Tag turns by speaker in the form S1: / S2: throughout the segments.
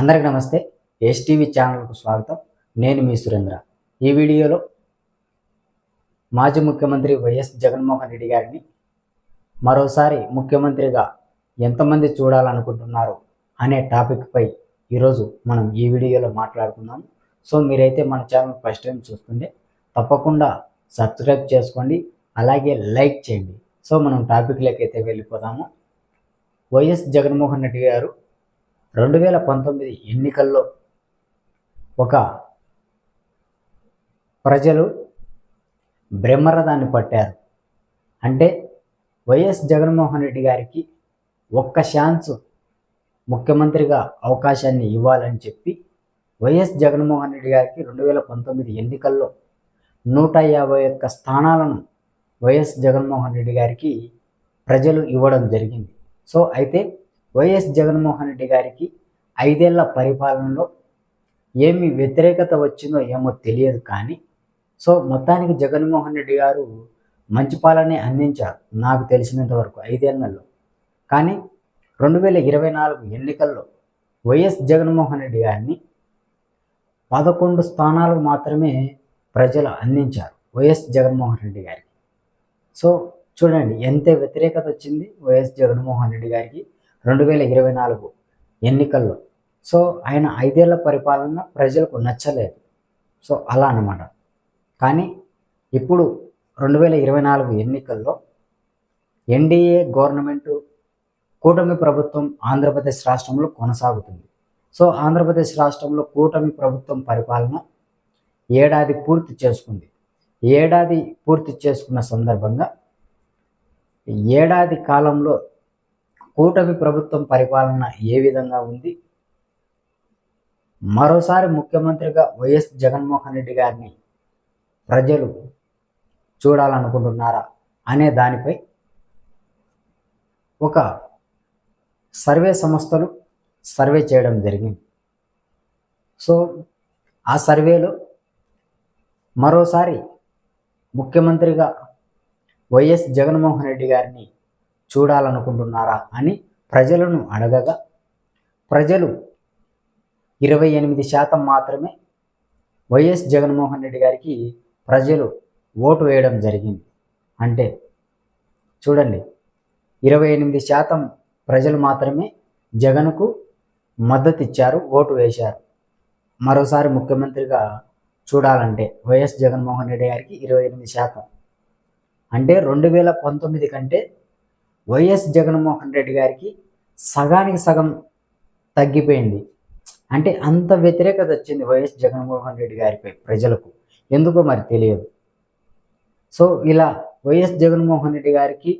S1: అందరికి నమస్తే. ఎస్టీవీ ఛానల్కు స్వాగతం. నేను మీ సురేంద్ర. ఈ వీడియోలో మాజీ ముఖ్యమంత్రి వైఎస్ జగన్మోహన్ రెడ్డి గారిని మరోసారి ముఖ్యమంత్రిగా ఎంతమంది చూడాలనుకుంటున్నారు అనే టాపిక్పై ఈరోజు మనం ఈ వీడియోలో మాట్లాడుకుందాం. సో మీరైతే మన ఛానల్ ఫస్ట్ టైం చూస్తుంటే తప్పకుండా సబ్స్క్రైబ్ చేసుకోండి అలాగే లైక్ చేయండి. సో మనం టాపిక్లోకి అయితే వెళ్ళిపోదాము. వైఎస్ జగన్మోహన్ రెడ్డి గారు రెండు వేల పంతొమ్మిది ఎన్నికల్లో ఒక ప్రజలు బ్రహ్మరథాన్ని పట్టారు. అంటే వైఎస్ జగన్మోహన్ రెడ్డి గారికి ఒక్క ఛాన్స్ ముఖ్యమంత్రిగా అవకాశాన్ని ఇవ్వాలని చెప్పి వైఎస్ జగన్మోహన్ రెడ్డి గారికి రెండు వేల పంతొమ్మిది ఎన్నికల్లో నూట యాభై ఒక్క స్థానాలను వైఎస్ జగన్మోహన్ రెడ్డి గారికి ప్రజలు ఇవ్వడం జరిగింది. సో అయితే వైఎస్ జగన్మోహన్ రెడ్డి గారికి ఐదేళ్ళ పరిపాలనలో ఏమి వ్యతిరేకత వచ్చిందో ఏమో తెలియదు కానీ సో మొత్తానికి జగన్మోహన్ రెడ్డి గారు మంచి పాలనే అందించారు నాకు తెలిసినంత వరకు ఐదేళ్ళలో. కానీ రెండు వేల ఇరవై నాలుగు ఎన్నికల్లో వైఎస్ జగన్మోహన్ రెడ్డి గారిని పదకొండు స్థానాలు మాత్రమే ప్రజలు అందించారు వైఎస్ జగన్మోహన్ రెడ్డి గారికి. సో చూడండి ఎంత వ్యతిరేకత వచ్చింది వైఎస్ జగన్మోహన్ రెడ్డి గారికి. రెండు వేల ఇరవై నాలుగు ఎన్నికల్లో. సో ఆయన ఐదేళ్ళ పరిపాలన ప్రజలకు నచ్చలేదు. సో అలా అనమాట కానీ ఇప్పుడు రెండు వేల ఇరవై నాలుగు ఎన్నికల్లో ఎన్డీఏ గవర్నమెంట్ కూటమి ప్రభుత్వం ఆంధ్రప్రదేశ్ రాష్ట్రంలో కొనసాగుతుంది. సో ఆంధ్రప్రదేశ్ రాష్ట్రంలో కూటమి ప్రభుత్వం పరిపాలన ఏడాది పూర్తి చేసుకుంది. ఏడాది పూర్తి చేసుకున్న సందర్భంగా ఏడాది కాలంలో కూటమి ప్రభుత్వం పరిపాలన ఏ విధంగా ఉంది? మరోసారి ముఖ్యమంత్రిగా వైఎస్ జగన్మోహన్ రెడ్డి గారిని ప్రజలు చూడాలనుకుంటున్నారా అనే దానిపై ఒక సర్వే సంస్థలు సర్వే చేయడం జరిగింది. సో ఆ సర్వేలో మరోసారి ముఖ్యమంత్రిగా వైఎస్ జగన్మోహన్ రెడ్డి గారిని చూడాలనుకుంటున్నారా అని ప్రజలను అడగగా ప్రజలు ఇరవై ఎనిమిది శాతం మాత్రమే వైఎస్ జగన్మోహన్ రెడ్డి గారికి ప్రజలు ఓటు వేయడం జరిగింది. అంటే చూడండి ఇరవై ఎనిమిది శాతం ప్రజలు మాత్రమే జగన్కు మద్దతు ఇచ్చారు ఓటు వేశారు. మరోసారి ముఖ్యమంత్రిగా చూడాలంటే వైఎస్ జగన్మోహన్ రెడ్డి గారికి ఇరవై ఎనిమిది శాతం. అంటే రెండు వేల పంతొమ్మిది కంటే వైఎస్ జగన్మోహన్ రెడ్డి గారికి సగానికి సగం తగ్గిపోయింది. అంటే అంత వ్యతిరేకత వచ్చింది వైఎస్ జగన్మోహన్ రెడ్డి గారిపై ప్రజలకు. ఎందుకో మరి తెలియదు. సో ఇలా వైఎస్ జగన్మోహన్ రెడ్డి గారికి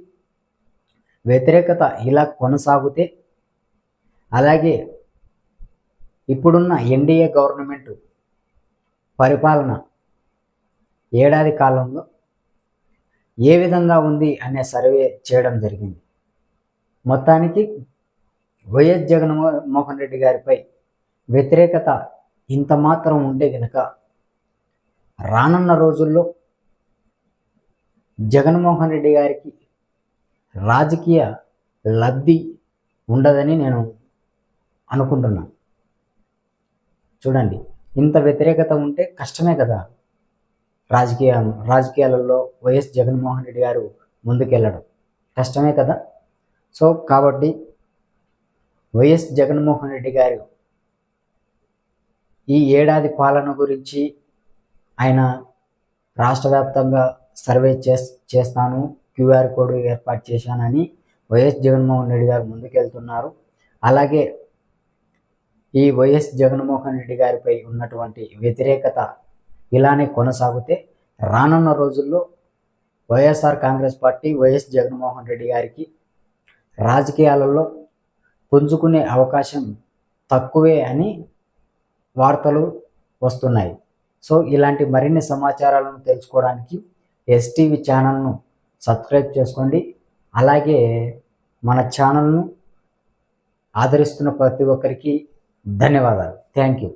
S1: వ్యతిరేకత ఇలా కొనసాగితే అలాగే ఇప్పుడున్న ఎన్డీఏ గవర్నమెంట్ పరిపాలన ఏడాది కాలంలో ఏ విధంగా ఉంది అనే సర్వే చేయడం జరిగింది. మొత్తానికి వైఎస్ జగన్మోహన్ రెడ్డి గారిపై వ్యతిరేకత ఇంత మాత్రం ఉంటే గనక రానున్న రోజుల్లో జగన్మోహన్ రెడ్డి గారికి రాజకీయ లబ్ధి ఉండదని నేను అనుకుంటున్నాను. చూడండి ఇంత వ్యతిరేకత ఉంటే కష్టమే కదా. రాజకీయ రాజకీయాలలో వైఎస్ జగన్మోహన్ రెడ్డి గారు ముందుకెళ్ళడం కష్టమే కదా? సో కాబట్టి వైఎస్ జగన్మోహన్ రెడ్డి గారు ఈ ఏడాది పాలన గురించి ఆయన రాష్ట్ర వ్యాప్తంగా సర్వే చేస్ చేస్తాను క్యూఆర్ కోడ్ ఏర్పాటు చేశానని వైఎస్ జగన్మోహన్ రెడ్డి గారు ముందుకెళ్తున్నారు. అలాగే ఈ వైఎస్ జగన్మోహన్ రెడ్డి గారిపై ఉన్నటువంటి వ్యతిరేకత ఇలానే కొనసాగితే రానున్న రోజుల్లో YSR Congress party YS Jaganmohan Reddy గారికి రాజకీయాలలో పుంజుకునే అవకాశం తక్కువే అని వార్తలు వస్తున్నాయి. సో ఇలాంటి మరిన్ని సమాచారాలను తెలుసుకోవడానికి ఎస్టీవీ ఛానల్ను సబ్స్క్రైబ్ చేసుకోండి. అలాగే మన ఛానల్ను ఆదరిస్తున్న ప్రతి ఒక్కరికి ధన్యవాదాలు. Thank you.